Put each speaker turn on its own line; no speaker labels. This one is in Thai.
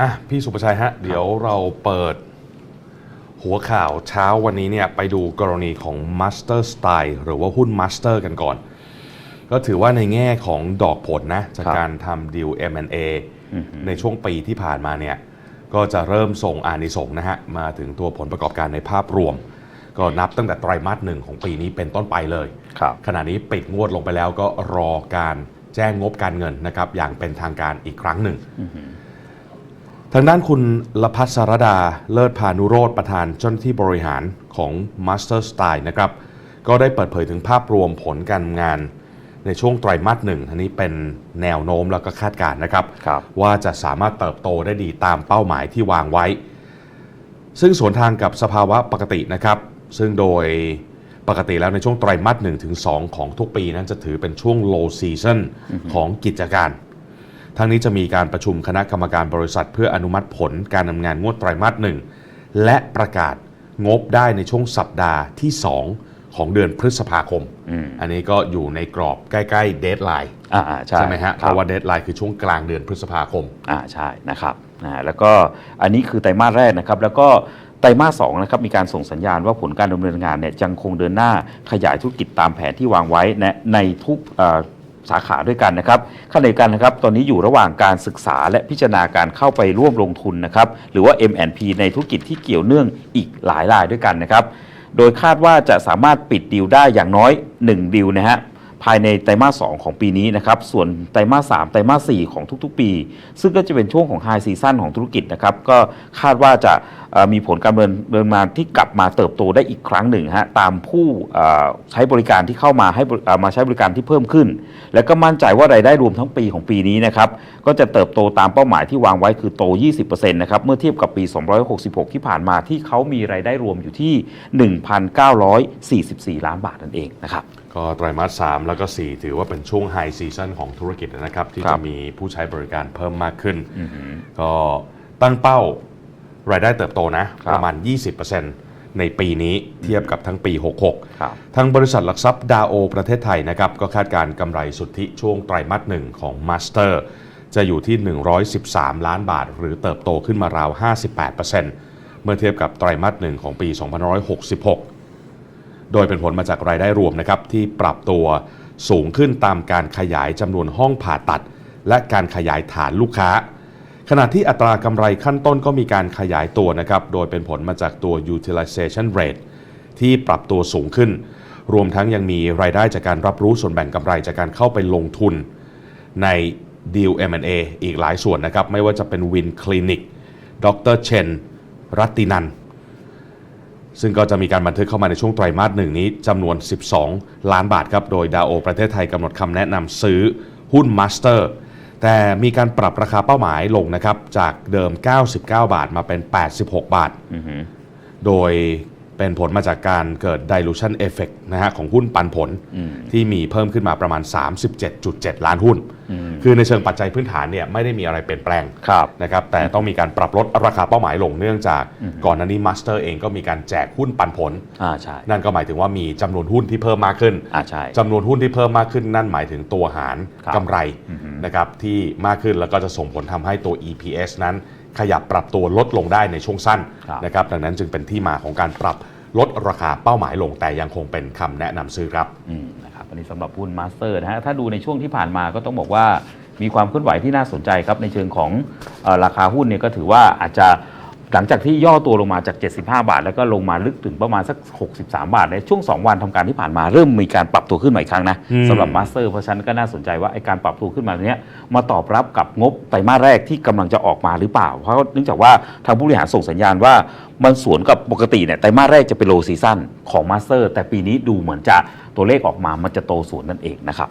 อะพี่สุประชัยฮะ เดี๋ยวเราเปิดหัวข่าวเช้าวันนี้เนี่ยไปดูกรณีของ Master Style หรือว่าหุ้น Master กันก่อน ก็ถือว่าในแง่ของดอกผลนะ จาก
ครับ
การทำดีล M&A
อือฮึ
ในช่วงปีที่ผ่านมาเนี่ยก็จะเริ่มส่งอานิสงส์นะฮะ มาถึงตัวผลประกอบการในภาพรวม ก็นับตั้งแต่ไตรมาสหนึ่งของปีนี้เป็นต้นไปเลย
ครับ
ขณะนี้ปิดงวดลงไปแล้วก็รอการแจ้งงบการเงินนะครับอย่างเป็นทางการอีกครั้งหนึ่ง ทางด้านคุณลพัสรดา เลิศพานุโรธประธานเจ้าหน้าที่บริหารของ Master Style นะครับ ก็ได้เปิดเผยถึงภาพรวมผลการงานในช่วงไตรมาสหนึ่งอันนี้เป็นแนวโน้มแล้วก็คาดการณ์นะครับ
ครับ
ว่าจะสามารถเติบโตได้ดีตามเป้าหมายที่วางไว้ ซึ่งสวนทางกับสภาวะปกตินะครับ ซึ่งโดยปกติแล้วในช่วงไตรมาส1ถึง2ของทุกปีนั้นจะถือเป็นช่วง low season ของกิจการ ทั้งนี้จะมีการประชุมคณะกรรมการบริษัท เพื่ออนุมัติผลการดำเนินงานงวดไตรมาสหนึ่งและประกาศงบได้ในช่วงสัปดาห์ที่ 2 ของเดือนพฤษภาคม
อืม
อันนี้ก็อยู่ในกรอบใกล้ๆเดทไลน์
อ่าอ่าใช่
ใช่ไหมฮะ
ค
เพ
รับ
ราะว่าเดทไลน์คือช่วงกลางเดือนพฤษภาคม
อ่าใช่นะครับนะแล้วก็อันนี้คือไตรมาสแรกนะครับ แล้วก็ไตรมาสสองนะครับมีการส่งสัญญาณว่าผลการดำเนินงานเนี่ยยังคงเดินหน้าขยายธุรกิจตามแผนที่วางไว้ในในทุกเอ่อ สาขาด้วยกันนะครับขณะเดียวกันนะครับตอนนี้อยู่ระหว่างการศึกษาและพิจารณาการเข้าไปร่วมลงทุนนะครับหรือว่า M&P ในธุรกิจที่เกี่ยวเนื่องอีกหลายรายด้วยกันนะครับโดยคาดว่าจะสามารถปิดดีลได้อย่างน้อย 1 ดีลนะฮะ ภายในไตรมาส 2 ของปีนี้นะครับ ส่วนไตรมาส 3 ไตรมาส 4 ของทุกๆ ปี ซึ่งก็จะเป็นช่วงของไฮซีซั่นของธุรกิจนะครับ ก็คาดว่าจะมีผลการเนินดำเนินงาที่กลับมาเติบโตได้อีกครั้งหนึ่งฮะ ตามผู้ใช้บริการที่เข้ามาให้มาใช้บริการที่เพิ่มขึ้น แล้วก็มั่นใจว่ารายได้รวมทั้งปีของปีนี้นะครับ ก็จะเติบโตตามเป้าหมายที่วางไว้คือโต 20%นะครับ เมื่อเทียบกับปี 266 ที่ผ่านมาที่เขามีรายได้รวมอยู่ที่ 1,944 ล้านบาทนั่นเองนะครับ
ก็ไตรมาส3แล้วก็ 4 ถือว่าเป็นช่วงไฮซีซันของธุรกิจนะครับ ที่
ครั
จะ
บ
มีผู้ใช้บริการเพิ่มมากขึ้นก็ตั้งเป้ารายได้เติบโตนะ
ครับ
ประมาณ 20%ในปีนี้เทียบกับทั้งปี 66
ครับ
ทางบริษัทหลักทรัพย์ดาโอประเทศไทยนะครับ ก็คาดการณ์กำไรสุทธิช่วงไตรมาสหนึ่งของ Master จะอยู่ที่ 113 ล้านบาท หรือเติบโตขึ้นมาราว 58%เมื่อเทียบกับไตรมาสหนึ่งของปี 2566 โดยเป็นผลมาจากรายได้รวมนะครับที่ปรับตัวสูงขึ้นตามการขยายจำนวนห้องผ่าตัด และการขยายฐานลูกค้า ขณะที่อัตรากำไรขั้นต้นก็มีการขยายตัวนะครับโดยเป็นผลมาจากตัว utilization rate ที่ปรับตัวสูงขึ้น รวมทั้งยังมีรายได้จากการรับรู้ส่วนแบ่งกำไรจากการเข้าไปลงทุน ในดีล M&A อีกหลายส่วนนะครับไม่ว่าจะเป็นวินคลินิกดรเชนรัตตินัน ซึ่งก็จะมีการบันทึกเข้ามาในช่วงไตรมาสหนึ่งนี้จำนวน 12 ล้านบาทครับ โดยดาโอประเทศไทยกำหนดคำแนะนำซื้อหุ้นมาสเตอร์แต่มีการปรับราคาเป้าหมายลงนะครับ จากเดิม 99 บาทมาเป็น 86 บาท โดย เป็นผลมาจากการเกิด dilution effect นะฮะของหุ้นปันผลที่มีเพิ่มขึ้นมาประมาณ 37.7 ล้านหุ้น คือในเชิงปัจจัยพื้นฐานเนี่ยไม่ได้มีอะไรเปลี่ยนแปลง
ครับ
นะครับแต่ต้องมีการปรับลดราคาเป้าหมายลงเนื่องจากก่อนหน้านี้มาสเตอร์เองก็มีการแจกหุ้นปันผล
อ่าใช่
นั่นก็หมายถึงว่ามีจำนวนหุ้นที่เพิ่มมากขึ้น
อ่าใช่
จำนวนหุ้นที่เพิ่มมากขึ้นนั่นหมายถึงตัวหาร
ครับ
กำไรนะครับที่มากขึ้นแล้วก็จะส่งผลทำให้ตัว EPS นั้น ขยับปรับตัวลดลงได้ในช่วงสั้น
ครับ
นะครับดังนั้นจึงเป็นที่มาของการปรับลดราคาเป้าหมายลงแต่ยังคงเป็นคำแนะนำซื้อครับ
อืมนะครับอันนี้สำหรับหุ้นมาสเตอร์นะฮะถ้าดูในช่วงที่ผ่านมาก็ต้องบอกว่ามีความเคลื่อนไหวที่น่าสนใจครับในเชิงของเออราคาหุ้นเนี่ยก็ถือว่าอาจจะ หลังจากที่ย่อตัวลงมาจาก 75 บาท แล้วก็ลงมาลึกถึงประมาณสัก 63 บาท ในช่วง 2 วันทำการที่ผ่านมาเริ่มมีการปรับตัวขึ้นมาอีกครั้งนะ
อืม
สำหรับมาสเตอร์เพราะฉะนั้นก็น่าสนใจว่าไอการปรับตัวขึ้นมาเนี้ยมาตอบรับกับงบไตรมาสแรกที่กำลังจะออกมาหรือเปล่า เพราะเนื่องจากว่าทางผู้บริหารส่งสัญญาณว่ามันสวนกับปกติเนี่ยไตรมาสแรกจะเป็นโลซีซั่นของมาสเตอร์แต่ปีนี้ดูเหมือนจะตัวเลขออกมามันจะโตสวนนั่นเองนะครับ